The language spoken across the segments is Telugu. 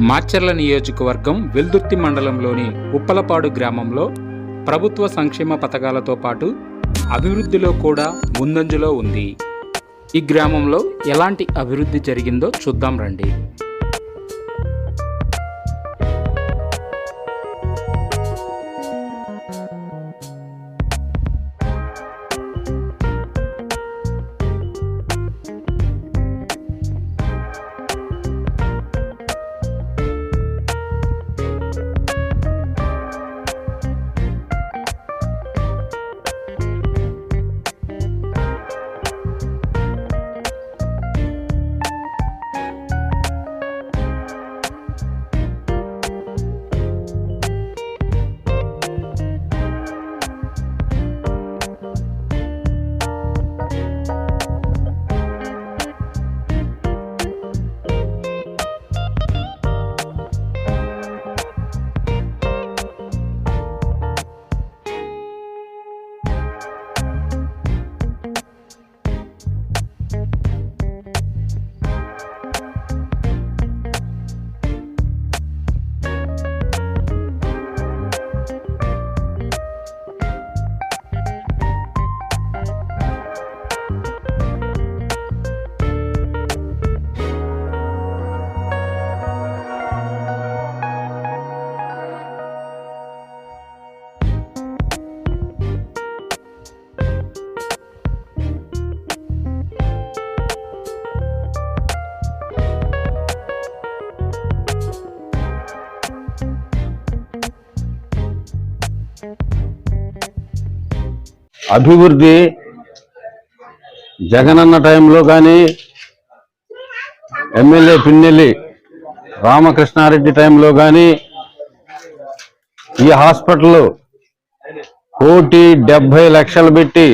మాచర్ల నియోజకవర్గం వెల్దుర్తి మండలంలోని ఉప్పలపాడు గ్రామంలో ప్రభుత్వ సంక్షేమ పథకాలతో పాటు అభివృద్ధిలో కూడా ముందంజలో ఉంది. ఈ గ్రామంలో ఎలాంటి అభివృద్ధి జరిగిందో చూద్దాం రండి. అభివృద్ధి జగనన్న టైంలో కానీ ఎమ్మెల్యే పిన్నెల్లి రామకృష్ణారెడ్డి టైంలో కానీ ఈ హాస్పిటల్ కోటి డెబ్బై లక్షలు పెట్టి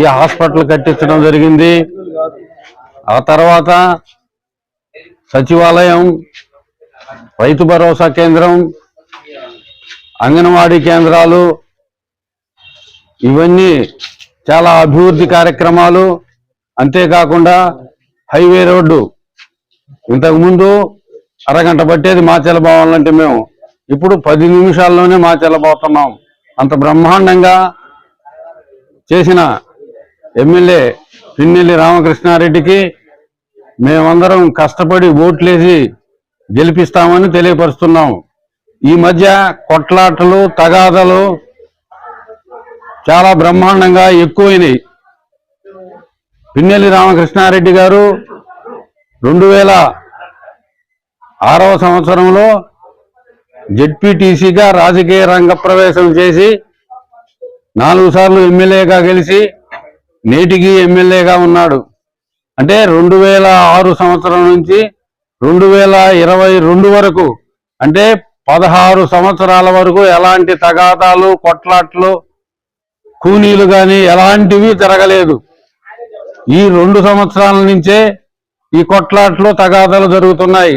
ఈ హాస్పిటల్ కట్టించడం జరిగింది. ఆ తర్వాత సచివాలయం రైతు భరోసా కేంద్రం అంగన్వాడీ కేంద్రాలు ఇవన్నీ చాలా అభివృద్ధి కార్యక్రమాలు. అంతేకాకుండా హైవే రోడ్డు. ఇంతకుముందు అరగంట పట్టేది మాచెలబావాలంటే మేము. ఇప్పుడు పది నిమిషాల్లోనే మాచెలబోతున్నాం అంత బ్రహ్మాండంగా చేసిన ఎమ్మెల్యే పిన్నెల్లి రామకృష్ణారెడ్డికి మేమందరం కష్టపడి ఓట్లేసి గెలిపిస్తామని తెలియపరుస్తున్నాం. ఈ మధ్య కొట్లాటలు తగాదలు చాలా బ్రహ్మాండంగా ఎక్కువైనవి పిన్నెల్లి రామకృష్ణారెడ్డి గారు రెండు వేల ఆరవ సంవత్సరంలో జడ్పీటీసీగా రాజకీయ రంగ ప్రవేశం చేసి నాలుగు సార్లు ఎమ్మెల్యేగా గెలిచి నేటికి ఎమ్మెల్యేగా ఉన్నాడు. అంటే రెండు వేల ఆరు సంవత్సరం నుంచి రెండు వేల ఇరవై రెండు వరకు అంటే పదహారు సంవత్సరాల వరకు ఎలాంటి తగాదాలు కొట్లాట్లు కూనీలు కానీ ఎలాంటివి జరగలేదు. ఈ రెండు సంవత్సరాల నుంచే ఈ కొట్లాట్లు తగాదాలు జరుగుతున్నాయి.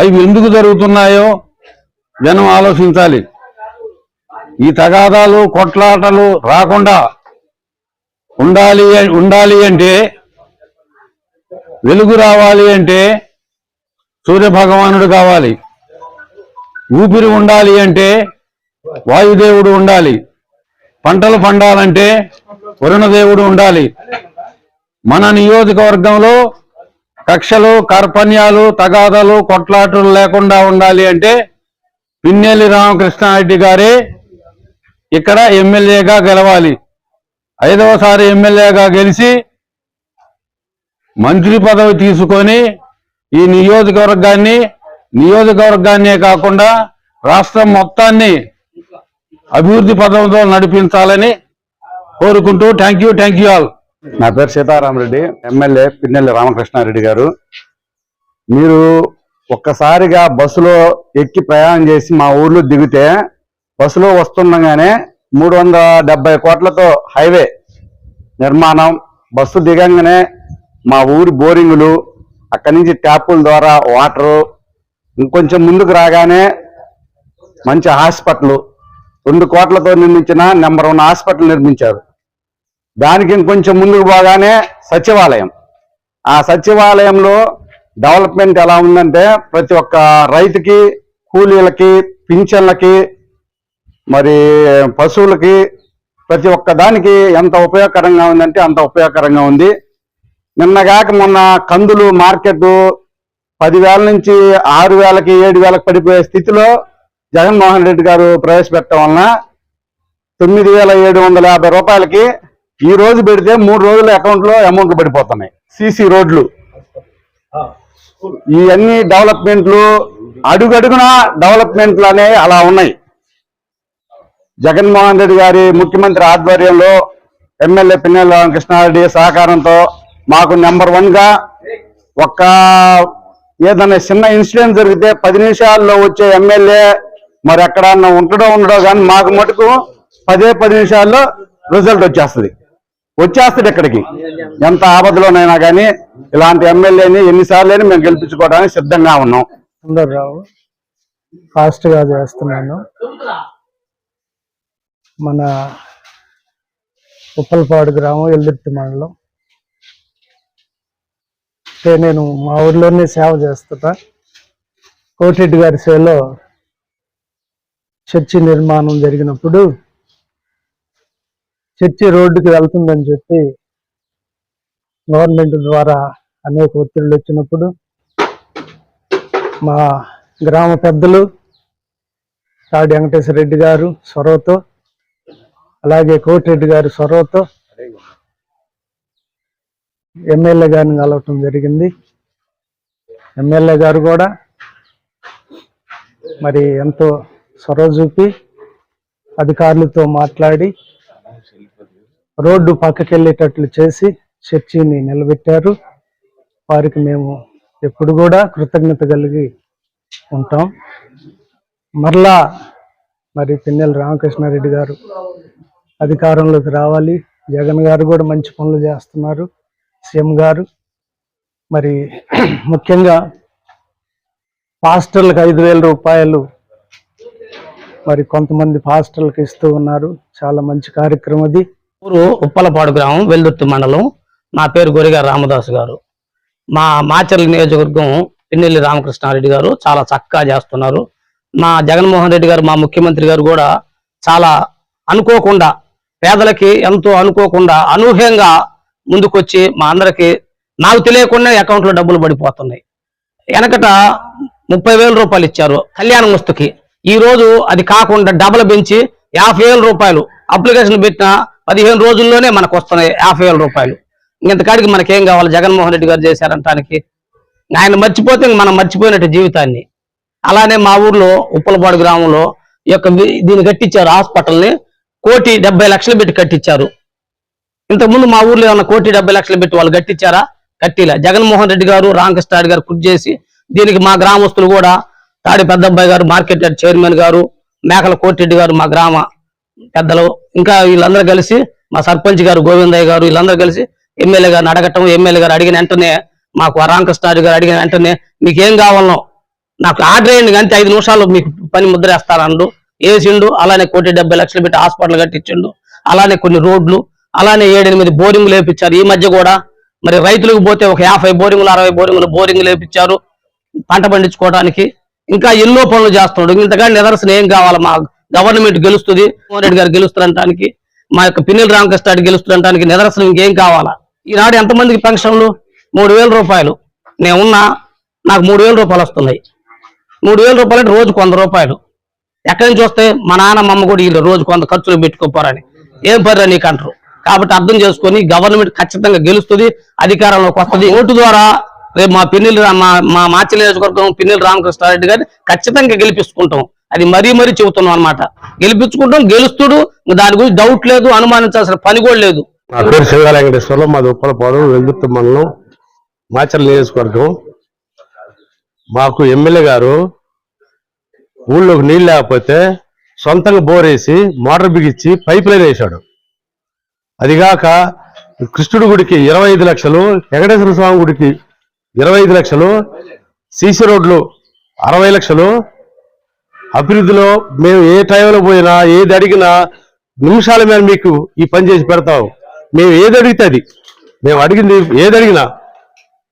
అవి ఎందుకు జరుగుతున్నాయో జనం ఆలోచించాలి. ఈ తగాదాలు కొట్లాటలు రాకుండా ఉండాలి ఉండాలి అంటే వెలుగు రావాలి అంటే సూర్య భగవానుడు కావాలి. ఊపిరి ఉండాలి అంటే వాయుదేవుడు ఉండాలి. పంటలు పండాలంటే వరుణదేవుడు ఉండాలి. మన నియోజకవర్గంలో కక్షలు కార్పణ్యాలు తగాదాలు కొట్లాటలు లేకుండా ఉండాలి అంటే పిన్నెల్లి రామకృష్ణారెడ్డి గారే ఇక్కడ ఎమ్మెల్యేగా గెలవాలి. ఐదవసారి ఎమ్మెల్యేగా గెలిచి మంత్రి పదవి తీసుకొని ఈ నియోజకవర్గాన్ని నియోజకవర్గాన్నే కాకుండా రాష్ట్రం మొత్తాన్ని అభివృద్ధి పథంతో నడిపించాలని కోరుకుంటూ thank you thank you all. నా పేరు సీతారామరెడ్డి ఎమ్మెల్యే పిన్నెల్లి రామకృష్ణారెడ్డి గారు. మీరు ఒక్కసారిగా బస్సులో ఎక్కి ప్రయాణం చేసి మా ఊర్లో దిగితే బస్సులో వస్తుండగానే మూడు వందల డెబ్బై కోట్లతో హైవే నిర్మాణం. బస్సు దిగంగానే మా ఊరి బోరింగులు అక్కడి నుంచి ట్యాపుల ద్వారా వాటరు ఇంకొంచెం ముందుకు రాగానే మంచి హాస్పిటల్ రెండు కోట్లతో నిర్మించిన నెంబర్ వన్ హాస్పిటల్ నిర్మించారు. దానికి ఇంకొంచెం ముందుకు పోగానే సచివాలయం. ఆ సచివాలయంలో డెవలప్మెంట్ ఎలా ఉందంటే ప్రతి ఒక్క రైతుకి కూలీలకి పింఛన్లకి మరి పశువులకి ప్రతి ఒక్క దానికి ఎంత ఉపయోగకరంగా ఉందంటే అంత ఉపయోగకరంగా ఉంది. నిన్నగాక మొన్న కందులు మార్కెట్ పదివేల నుంచి ఆరు వేలకి ఏడు వేలకు పడిపోయే స్థితిలో జగన్మోహన్ రెడ్డి గారు ప్రవేశపెట్టడం వలన తొమ్మిది వేల ఏడు వందల యాభై రూపాయలకి ఈ రోజు పెడితే మూడు రోజుల అకౌంట్లో అమౌంట్లు పడిపోతున్నాయి. సిసి రోడ్లు. ఇవన్నీ డెవలప్మెంట్లు అడుగడుగున డెవలప్మెంట్లు అనేవి అలా ఉన్నాయి. జగన్మోహన్ రెడ్డి గారి ముఖ్యమంత్రి ఆధ్వర్యంలో ఎమ్మెల్యే పిన్నెల కృష్ణారెడ్డి సహకారంతో మాకు నెంబర్ వన్గా ఒక్క ఏదైనా చిన్న ఇన్సిడెంట్ జరిగితే పది నిమిషాల్లో వచ్చే ఎమ్మెల్యే మరి ఎక్కడన్నా ఉండడో ఉండడో కానీ మాకు మటుకు పదే పది నిమిషాల్లో రిజల్ట్ వచ్చేస్తుంది. వచ్చేస్తుంది ఇక్కడికి. ఎంత ఆపదలోనైనా కానీ ఇలాంటి ఎమ్మెల్యేని ఎన్నిసార్లు మేము గెలిపించుకోవడానికి సిద్ధంగా ఉన్నాం. సుందర్రావు ఫాస్ట్గా చేస్తున్నాను. మన ఉప్పలపాడు గ్రామం ఎల్దుర్తి మండలం. అంటే నేను మా ఊర్లోనే సేవ చేస్తున్నా. కోటిరెడ్డి గారి సేవలో చర్చి నిర్మాణం జరిగినప్పుడు చర్చి రోడ్డుకి వెళ్తుందని చెప్పి గవర్నమెంట్ ద్వారా అనేక ఒత్తిళ్ళు వచ్చినప్పుడు మా గ్రామ పెద్దలు తాడి వెంకటేశ్వర రెడ్డి గారు సొరవతో అలాగే కోటిరెడ్డి గారు సొరవతో ఎమ్మెల్యే గారిని కలవటం జరిగింది. ఎమ్మెల్యే గారు కూడా మరి ఎంతో చొరవ చూపి అధికారులతో మాట్లాడి రోడ్డు పక్కకి వెళ్ళేటట్లు చేసి చర్చిని నిలబెట్టారు. వారికి మేము ఎప్పుడు కూడా కృతజ్ఞత కలిగి ఉంటాం. మరలా మరి పిన్నెల రామకృష్ణారెడ్డి గారు అధికారంలోకి రావాలి. జగన్ గారు కూడా మంచి పనులు చేస్తున్నారు. సీఎం గారు మరి ముఖ్యంగా పాస్టర్లకు ఐదు వేల రూపాయలు మరి కొంతమంది పాస్టర్లకు ఇస్తూ ఉన్నారు. చాలా మంచి కార్యక్రమం అది. ఊరు ఉప్పలపాడు గ్రామం వెల్దుర్తి మండలం. నా పేరు గొరిగారు రామదాస్ గారు. మా మాచర్ల నియోజకవర్గం పిన్నెల్లి రామకృష్ణారెడ్డి గారు చాలా చక్కగా చేస్తున్నారు. మా జగన్మోహన్ రెడ్డి గారు మా ముఖ్యమంత్రి గారు కూడా చాలా అనుకోకుండా పేదలకి ఎంతో అనుకోకుండా అనూహ్యంగా ముందుకొచ్చి మా అందరికి నాకు తెలియకుండా అకౌంట్లో డబ్బులు పడిపోతున్నాయి. వెనకట ముప్పై వేల రూపాయలు ఇచ్చారు కళ్యాణ ముస్తుకి. ఈ రోజు అది కాకుండా డబల్ పెంచి యాభై వేల రూపాయలు. అప్లికేషన్ పెట్టిన పదిహేను రోజుల్లోనే మనకు వస్తున్నాయి యాభై వేల రూపాయలు. ఇంతకాడికి మనకేం కావాలి? జగన్మోహన్ రెడ్డి గారు చేశారంటానికి. ఆయన మర్చిపోతే మనం మర్చిపోయినట్టు జీవితాన్ని. అలానే మా ఊర్లో ఉప్పలపాడు గ్రామంలో ఈ యొక్క దీన్ని కట్టించారు హాస్పిటల్ని. కోటి డెబ్బై లక్షలు పెట్టి కట్టించారు. ఇంతకుముందు మా ఊర్లో ఏమన్నా కోటి డెబ్బై లక్షలు పెట్టి వాళ్ళు కట్టించారా? కట్టిలా. జగన్మోహన్ రెడ్డి గారు రామకృష్ణ గారు కృషి చేసి దీనికి మా గ్రామస్తులు కూడా తాడి పెద్దబ్బాయి గారు మార్కెట్ యార్డ్ చైర్మన్ గారు మేకల కోటిరెడ్డి గారు మా గ్రామ పెద్దలు ఇంకా వీళ్ళందరూ కలిసి మా సర్పంచ్ గారు గోవిందయ్య గారు వీళ్ళందరూ కలిసి ఎమ్మెల్యే గారిని అడగటం ఎమ్మెల్యే గారు అడిగిన వెంటనే మాకు రామకృష్ణారెడ్డి గారు అడిగిన వెంటనే మీకు ఏం కావాలనో నాకు ఆర్డర్ అయ్యింది అంతే ఐదు నిమిషాలు మీకు పని ముద్ర వేస్తారన్నాడు వేసిండు అలానే కోటి డెబ్బై లక్షలు పెట్టి హాస్పిటల్ కట్టించిండు. అలానే కొన్ని రోడ్లు అలానే ఏడెనిమిది బోరింగ్లు వేపించారు. ఈ మధ్య కూడా మరి రైతులకు పోతే ఒక యాభై బోరింగ్లు అరవై బోరింగ్లు బోరింగ్లు వేపించారు. పంట పండించుకోవడానికి ఇంకా ఎన్నో పనులు చేస్తున్నాడు. ఇంతగా నిదర్శనం ఏం కావాలి? మా గవర్నమెంట్ గెలుస్తుంది జగన్మోహన్ రెడ్డి గారు గెలుస్తారంటానికి మా యొక్క పిన్నెల రామకృష్ణ రెడ్డి గెలుస్తుంటానికి నిదర్శనం ఇంకేం కావాలా? ఈనాడు ఎంతమందికి పెన్షన్లు? మూడు వేల రూపాయలు. నేనున్నా నాకు మూడు వేల రూపాయలు వస్తున్నాయి. మూడు వేల రూపాయలు అంటే రోజు వంద రూపాయలు. ఎక్కడి నుంచి వస్తే మా నాన్న కూడా వీళ్ళు రోజు కొంత ఖర్చులు పెట్టుకోపోరని. ఏం పర్రా నీకు అంటారు? కాబట్టి అర్థం చేసుకొని గవర్నమెంట్ ఖచ్చితంగా గెలుస్తుంది అధికారంలోకి వస్తుంది. ఓటు ద్వారా రేపు మా పిన్నెలు మా మా మాచి నియోజకవర్గం పిన్నెల రామకృష్ణారెడ్డి గారిని ఖచ్చితంగా గెలిపించుకుంటాం. అది మరీ మరీ చెబుతున్నాం అన్నమాట. గెలిపించుకుంటాం గెలుస్తుడు దాని గురించి డౌట్ లేదు అనుమానించాల్సిన పని కూడా లేదు. నా పేరు శివగాల వెంకటేశ్వరరావు మాది ఉప్పలపాడు వెల్దుర్తి మండలం మాచర్ల నియోజకవర్గం. మాకు ఎమ్మెల్యే గారు ఊళ్ళోకి నీళ్ళు లేకపోతే సొంతంగా బోర్ వేసి మోటార్ బిగించి పైప్ లైన్ వేశాడు. అదిగాక కృష్ణుడి గుడికి ఇరవై ఐదు లక్షలు వెంకటేశ్వర స్వామి గుడికి ఇరవై ఐదు లక్షలు సీసీ రోడ్లు అరవై లక్షలు. అభివృద్ధిలో మేము ఏ టైంలో పోయినా ఏది అడిగినా నిమిషాల మీద మీకు ఈ పని చేసి పెడతాం. మేము ఏది అడిగితే అది. మేము అడిగింది ఏది అడిగినా.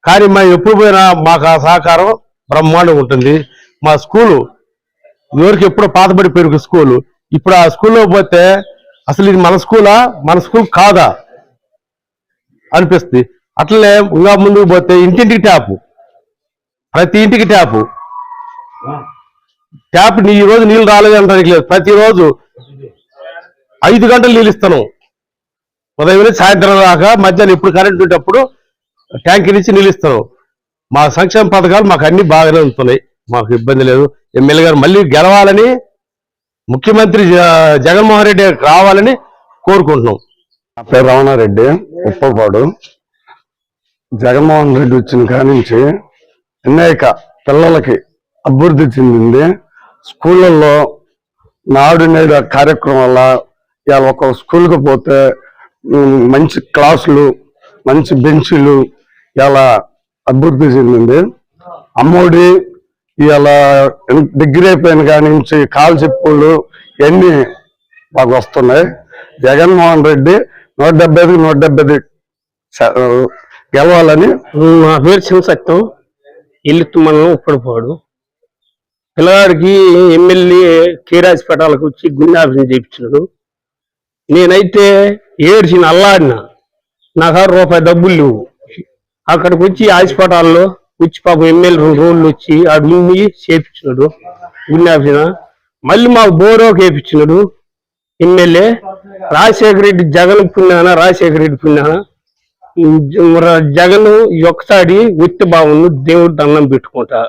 కానీ మేము ఎప్పుడు పోయినా మాకు ఆ సహకారం బ్రహ్మాండంగా ఉంటుంది. మా స్కూలు ఎవరికి ఎప్పుడో పాతబడి పెరుగు స్కూలు. ఇప్పుడు ఆ స్కూల్లో పోతే అసలు ఇది మన స్కూలా మన స్కూల్ కాదా? అనిపిస్తుంది. అట్లనే ఇంకా ముందుకు పోతే ఇంటింటికి ట్యాపు. ప్రతి ఇంటికి ట్యాపు. ట్యాప్ నీ ఈ రోజు నీళ్ళు రాలేదు అంటానికి లేదు. ప్రతిరోజు ఐదు గంటలు నీళ్ళు ఇస్తాను. ఉదయం సాయంత్రం దాకా మధ్యాహ్నం ఇప్పుడు కరెంట్ ఉండేటప్పుడు ట్యాంక్ నుంచి నీళ్ళు ఇస్తాను. మా సంక్షేమ పథకాలు మాకు అన్ని బాగానే ఉంటున్నాయి. మాకు ఇబ్బంది లేదు. ఎమ్మెల్యే గారు మళ్ళీ గెలవాలని ముఖ్యమంత్రి జ- జగన్మోహన్ రెడ్డి రావాలని కోరుకుంటున్నాం. నా పేరు రమణారెడ్డి ఉప్పపాడు జగన్మోహన్ రెడ్డి వచ్చిన కానించి అనేక పిల్లలకి అభివృద్ధి చెందింది. స్కూళ్ళల్లో నాడు నేడు కార్యక్రమం వల్ల ఇవాళ ఒక స్కూల్కి పోతే మంచి క్లాసులు మంచి బెంచీలు ఇలా అభివృద్ధి చెందింది. అమ్మఒడి ఇవాళ డిగ్రీ అయిపోయిన కాడి నుంచి కాలు చెప్పులు ఇవన్నీ మాకు వస్తున్నాయి. జగన్మోహన్ రెడ్డి నూట డెబ్బై ఐదుకి నూట డెబ్బై ఐదు గెలవాలని నా పేరు శివసత్యం ఇల్లు మండలం ఉప్పడిపోడు. పిల్లగాడికి ఎమ్మెల్యే కేర్ వచ్చి గుండాభిషం చేయించినాడు. నేనైతే ఏడ్చిన అల్లాడిన నాకు ఆరు రూపాయి డబ్బులు లేవు. అక్కడికి వచ్చి హాస్పిటల్లో వచ్చి పాపం ఎమ్మెల్యే రెండు రోజులు వచ్చి ఆడు ఉండి చేపించినాడు గుండాభిషణ మళ్ళీ మాకు బోరోకి వేయించినాడు ఎమ్మెల్యే. రాజశేఖర రెడ్డి జగన్ పుణ్యాన రాజశేఖర రెడ్డి పుణ్యాన. జగన్ ఈ ఒక్కసారి వ్యక్తి భావను దేవుడు దండం పెట్టుకుంటా.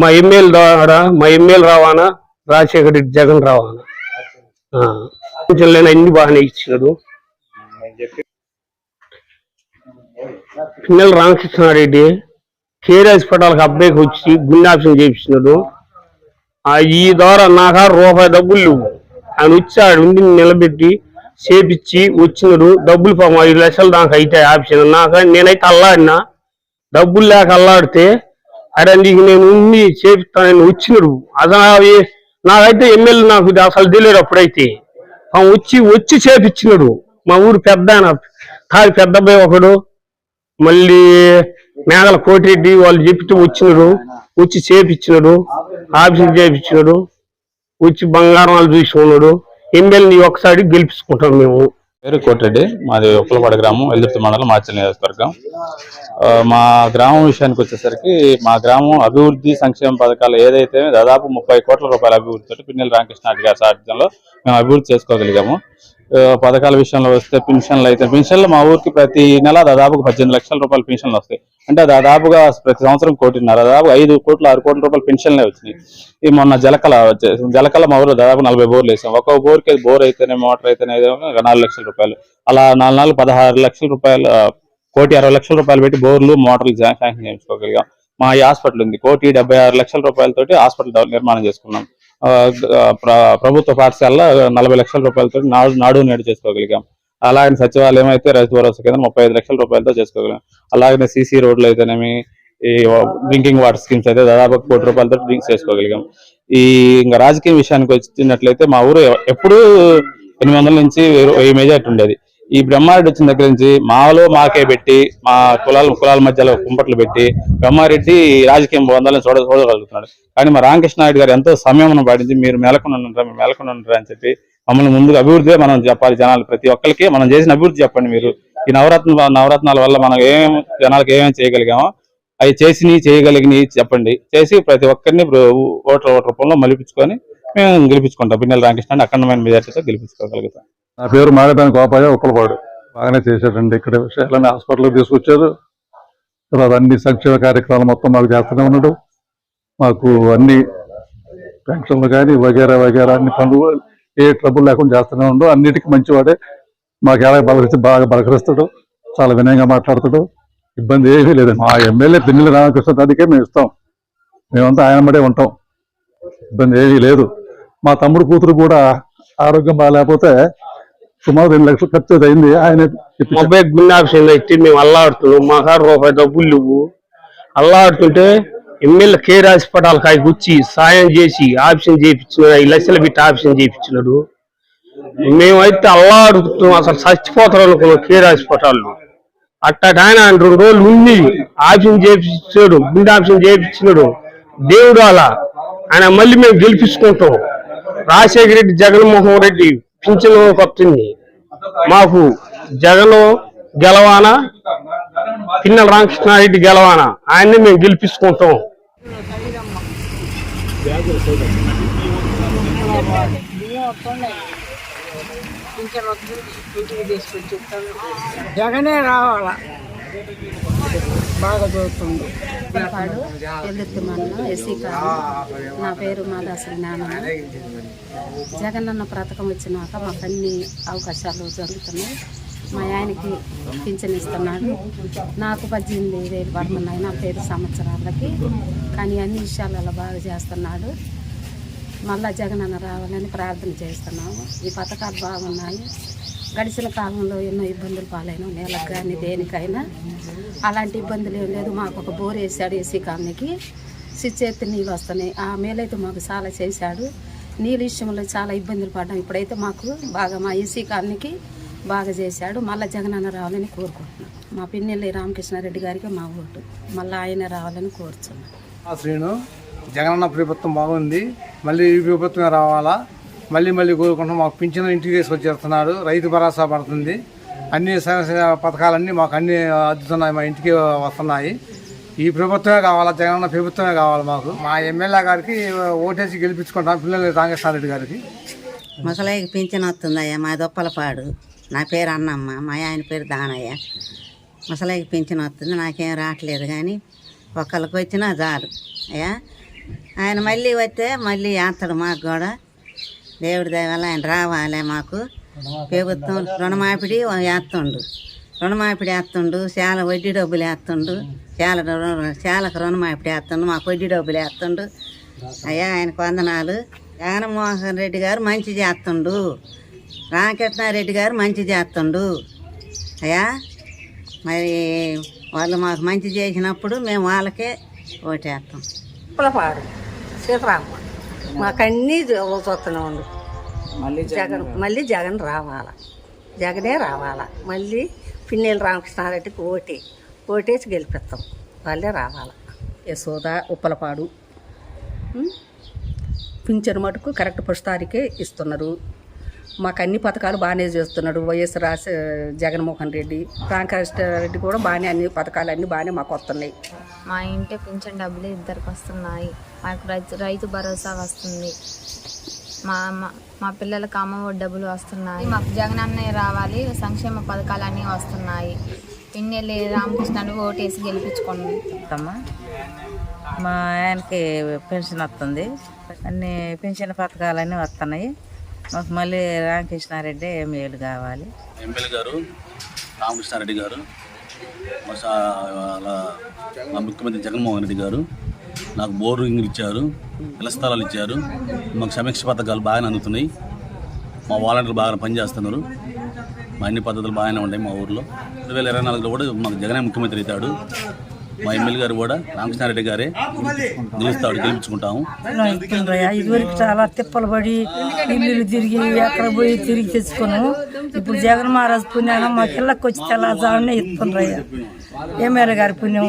మా ఎమ్మెల్యే ద్వారా మా ఎమ్మెల్యే రావానా రాజశేఖర రెడ్డి జగన్ రావానా ఆ. అన్ని బాగానే ఇచ్చినాడు. పిన్నెల రామకృష్ణారెడ్డి కేర్ హాస్పిటల్కి అబ్బాయికి వచ్చి గుండె ఆపరేషన్ చేయించినాడు. ఆ ఈ ద్వారా నాకు రూపాయి డబ్బులు లేవు. ఆయన వచ్చి ఆడ నిలబెట్టి చేపిచ్చి వచ్చినాడు డబ్బులు పాపం ఐదు లక్షలు దాకా అయితే ఆప్షన్ నాకు నేనైతే అల్లాడినా. డబ్బులు లేక అల్లాడితే అరే నీకు నేను ఉండి చేపిస్తానని వచ్చినాడు. అసలు నాకైతే ఎమ్మెల్యే నాకు అసలు తెలియదు అప్పుడైతే. వచ్చి వచ్చి చేపిచ్చినాడు. మా ఊరు పెద్ద కాదు పెద్ద అబ్బాయి ఒకడు. మళ్ళీ మేఘల కోటిరెడ్డి వాళ్ళు చెప్తూ వచ్చినాడు. వచ్చి చేపిచ్చినాడు. ఆఫీసులు చేపించినాడు వచ్చి బంగారం వాళ్ళు చూసుకున్నాడు ఎమ్మెల్యేని ఒకసారి గెలిపించుకుంటాం మేము. పేరు కోటిరెడ్డి. మాది ఉప్పలపాడు గ్రామం ఎల్దుర్తి మండలం మార్చల్ నియోజకవర్గం. మా గ్రామం విషయానికి వచ్చేసరికి మా గ్రామం అభివృద్ధి సంక్షేమ పథకాలు ఏదైతే దాదాపు ముప్పై కోట్ల రూపాయల అభివృద్ధితో పిన్నెల రామకృష్ణ గారి సాధ్యంలో మేము అభివృద్ధి చేసుకోగలిగాము. పథకాల విషయంలో వస్తే పెన్షన్లు అయితే పెన్షన్లు మా ఊరికి ప్రతి నెల దాదాపు పద్దెనిమిది లక్షల రూపాయల పెన్షన్లు వస్తాయి. అంటే దాదాపుగా ప్రతి సంవత్సరం కోటిన్నర దాదాపు ఐదు కోట్లు ఆరు కోట్ల రూపాయలు పెన్షన్లే వచ్చినాయి. ఈ మొన్న జలకల జలకల మా ఊరు దాదాపు నలభై బోర్లు వేసాం. ఒక్కొక్క బోర్కి బోర్ అయితేనే మోటార్ అయితేనే నాలుగు లక్షల రూపాయలు. అలా నాలుగు నాలుగు పదహారు లక్షల రూపాయలు కోటి అరవై లక్షల రూపాయలు పెట్టి బోర్లు మోటార్లు శాంక్షన్ చేయించుకోగలిగాం. మా ఈ హాస్పిటల్ ఉంది. కోటి డెబ్బై ఆరు లక్షల రూపాయలతోటి హాస్పిటల్ నిర్మాణం చేసుకున్నాం. ప్రభుత్వ పాఠశాలలో నలభై లక్షల రూపాయలతో నాడు నాడు నేడు చేసుకోగలిగాం. అలాగే సచివాలయం అయితే రైతు భరోసా కింద ముప్పై ఐదు లక్షల రూపాయలతో చేసుకోగలిగాం. అలాగే సీసీ రోడ్లు అయితేనేమి ఈ డ్రింకింగ్ వాటర్ స్కీమ్స్ అయితే దాదాపు కోటి రూపాయలతో డ్రింక్స్ చేసుకోగలిగాం. ఈ ఇంకా రాజకీయ విషయానికి వచ్చినట్లయితే మా ఊరు ఎప్పుడూ ఎనిమిది వందల నుంచి వెయ్యి మెజార్టీ ఉండేది. ఈ బ్రహ్మారెడ్డి వచ్చిన దగ్గర నుంచి మాలో మాకే పెట్టి మా కులాల కులాల మధ్యలో కుంపట్లు పెట్టి బ్రహ్మారెడ్డి రాజకీయం పొందాలని చూడ చూడగలుగుతున్నాడు. కానీ మా రామకృష్ణారెడ్డి గారు ఎంతో సమయం పాటించి మీరు మేలకొని ఉంటారా మీరు మేలకొని ఉంటారా అని చెప్పి మమ్మల్ని ముందుకు అభివృద్ధి మనం చెప్పాలి జనాలు ప్రతి ఒక్కరికి. మనం చేసిన అభివృద్ధి చెప్పండి మీరు. ఈ నవరత్న నవరత్నాల వల్ల మనం ఏం జనాలకు ఏమేమి చేయగలిగామో అవి చేసి చేయగలిగిన చెప్పండి. చేసి ప్రతి ఒక్కరిని ఓట్ల ఓట్ల రూపంలో మలిపించుకొని మేము గెలిపించుకుంటాం. బిన్నెల రామకృష్ణ అఖండమైన మెజార్టీతో గెలిపించుకోగలుగుతాం. నా పేరు మాగదాని గోపాయ ఉప్పలపాడు. బాగానే చేశాడండి ఇక్కడ విషయాలని హాస్పిటల్కి తీసుకొచ్చారు. తర్వాత అన్ని సంక్షేమ కార్యక్రమాలు మొత్తం మాకు చేస్తూనే ఉన్నాడు. మాకు అన్ని పెన్షన్లు కానీ వగేరా వగేరా అన్ని పనులు ఏ ట్రబుల్ లేకుండా చేస్తూనే ఉండు అన్నిటికీ మంచివాడే. మాకు ఎలా బలకరిస్తే బాగా బలకరిస్తాడు చాలా వినయంగా మాట్లాడతాడు. ఇబ్బంది ఏమీ లేదు. మా ఎమ్మెల్యే పిన్నెల రామకృష్ణ దానికే మేము ఇస్తాం. మేమంతా ఆయన మడే ఉంటాం. ఇబ్బంది ఏమీ లేదు. మా తమ్ముడు కూతురు కూడా ఆరోగ్యం బాగాలేకపోతే సుమారు రెండు లక్షలు ఖర్చు అయింది ఆయన ఇప్పించారు. మొబైల్ గుండె ఆప్షన్ అయితే మేము అల్లాడుతున్నాం. మా కాడ రూపాయి డబ్బులు లేవు. అల్లాడుతుంటే ఎమ్మెల్యే కేర్ హాస్పిటల్ కాయకు వచ్చి సాయం చేసి ఆప్షన్ చేయించిన ఐదు లక్షలు పెట్టి ఆప్షన్ చేయించినాడు మేమైతే అల్లాడుతున్నాం. అసలు చచ్చిపోతారు అనుకున్నాం కేర్ హాస్పిటల్లో అట్టటి ఆయన రెండు రోజులు ఉంది ఆప్షన్ చేయించాడు గుండె ఆప్షన్ చేయించినాడు దేవుడు అలా. ఆయన మళ్ళీ మేము గెలిపించుకుంటాం. రాజశేఖర రెడ్డి జగన్మోహన్ రెడ్డి పింఛను కొత్తుంది మాకు జగన్ గెలవానా? పిన్నెల రామకృష్ణారెడ్డి గెలవానా? ఆయన్ని మేము గెలిపించుకుంటాం. జగనే రావాలా? బాగా చదువుతుంది. పాడు ఎల్లుత్తి ఎస్సీ కాదు. నా పేరు మాదాసు జ్ఞానమ్మ జగనన్న పథకం వచ్చినాక మాకు అన్ని అవకాశాలు జరుగుతున్నాయి. మా ఆయనకి పింఛన్ ఇస్తున్నాడు. నాకు పద్దెనిమిది వేలు పడుతున్నాయి నా పేరు సంవత్సరాలకి. కానీ అన్ని విషయాలలో బాగా చేస్తున్నాడు. మళ్ళా జగనన్న రావాలని ప్రార్థన చేస్తున్నాము. ఈ పథకాలు బాగున్నాయి. గడిచిన కాలంలో ఎన్నో ఇబ్బందులు పాలైన నేలకు కానీ దేనికైనా అలాంటి ఇబ్బందులు ఏం లేదు. మాకు ఒక బోర్ వేసాడు ఏసీ కాలనీకి. స్విచ్ ఎత్తి నీళ్ళు వస్తున్నాయి. ఆ మేలైతే మాకు చాలా చేశాడు. నీళ్ళ విషయంలో చాలా ఇబ్బందులు పడ్డాం. ఇప్పుడైతే మాకు బాగా మా ఏసీ కాలనీకి బాగా చేశాడు. మళ్ళీ జగనన్న రావాలని కోరుకుంటున్నాం. మా పిన్నెల్లి రామకృష్ణారెడ్డి గారికి మా ఓటు. మళ్ళీ ఆయన రావాలని కోరుచున్నాం. శ్రీను జగనన్న ప్రభుత్వం బాగుంది. మళ్ళీ ఈ ప్రభుత్వమే రావాలా? మళ్ళీ మళ్ళీ కోరుకుంటాం మాకు పింఛన్ ఇంటికి తీసుకొచ్చేస్తున్నాడు రైతు భరోసా పడుతుంది. అన్ని పథకాలన్నీ మాకు అన్ని అద్దుతున్నాయి మా ఇంటికి వస్తున్నాయి. ఈ ప్రభుత్వమే కావాలా? జగనన్న ప్రభుత్వమే కావాలి మాకు. మా ఎమ్మెల్యే గారికి ఓటేసి గెలిపించుకుంటాం. పిల్లలు రామకృష్ణారెడ్డి గారికి. ముసలాయికి పింఛన్ వస్తుందయ్యా. మా దొప్పలపాడు. నా పేరు అన్నమ్మ. మా ఆయన పేరు దానయ్య. ముసలాయికి పింఛన్ వస్తుంది. నాకేం రావట్లేదు కానీ ఒకళ్ళకి వచ్చినా చాలు. అయ్యా. ఆయన మళ్ళీ వస్తే మళ్ళీ వేస్తాడు మాకు కూడా. దేవుడి దయ వల్ల ఆయన రావాలి మాకు. ప్రభుత్వం రుణమాపిడి వేస్తుండు రుణమాపిడి వేస్తుండు చాలా వడ్డీ డబ్బులు వేస్తుండు. చాలా రు- రుణమాపిడి వేస్తుండు మాకు వడ్డీ డబ్బులు వేస్తుండు. అయ్యా ఆయనకు వందనాలు. జగన్మోహన్ రెడ్డి గారు మంచి చేస్తుండు. రామకృష్ణారెడ్డి గారు మంచి చేస్తుండు. అయ్యా మరి వాళ్ళు మాకు మంచి చేసినప్పుడు మేము వాళ్ళకే ఓటేస్తాం. పులపాడు సీతారామ మాకన్నీ చూస్తూనే ఉండు మళ్ళీ జగన్ మళ్ళీ జగన్ రావాలా. జగనే రావాలా. మళ్ళీ పిన్నెల రామకృష్ణారెడ్డికి ఓటే. ఓటేసి గెలిపిస్తాం. వాళ్ళే రావాలా. యశోద ఉప్పలపాడు. పింఛను మటుకు కరెక్ట్ ఫస్ట్ తారీఖే ఇస్తున్నారు. మాకు అన్ని పథకాలు బాగానే చేస్తున్నాడు వైఎస్ రాజ జగన్మోహన్ రెడ్డి. రెడ్డి కూడా బాగానే అన్ని పథకాలు అన్నీ బాగానే మాకు వస్తున్నాయి. మా ఇంటి పింఛన్ డబ్బులు ఇద్దరికి వస్తున్నాయి. మాకు రైతు రైతు భరోసా వస్తుంది. మా మా- మా పిల్లలకు అమ్మ డబ్బులు వస్తున్నాయి. మాకు జగన్ అన్నయ్య రావాలి సంక్షేమ పథకాలు అన్నీ వస్తున్నాయి పిన్నెల్లి రామకృష్ణను ఓటేసి గెలిపించుకుంటాం మా ఆయనకి పెన్షన్ వస్తుంది. అన్ని పెన్షన్ పథకాలన్నీ వస్తున్నాయి. మాకు మళ్ళీ రామకృష్ణారెడ్డి ఎంఏలు కావాలి. ఎమ్మెల్యే గారు రామకృష్ణారెడ్డి గారు మా ముఖ్యమంత్రి జగన్మోహన్ రెడ్డి గారు నాకు బోరింగ్ ఇచ్చారు ఇళ్ళ స్థలాలు ఇచ్చారు. మాకు సమీక్ష పథకాలు బాగానే అందుతున్నాయి. మా వాలంటీర్లు బాగా పనిచేస్తున్నారు. మా అన్ని పద్ధతులు బాగానే ఉన్నాయి మా ఊర్లో. రెండు వేల ఇరవై నాలుగులో కూడా మాకు జగనే ముఖ్యమంత్రి అవుతాడు. మా ఎమ్మెల్యే గారు కూడా రామకృష్ణారెడ్డి గారే గెలుస్తాడు గెలిపించుకుంటాము. ఇదివరకు చాలా తిప్పలు పడి ఇల్లు తిరిగి ఎక్కడ పోయి తిరిగి తెచ్చుకున్నాము. ఇప్పుడు జగన్ మహారాజ్ పుణ్యాన మా పిల్లకి వచ్చి తెల్లజామునే ఇస్తుండ్రయ్యా ఎమ్మెల్యే గారి పుణ్యం.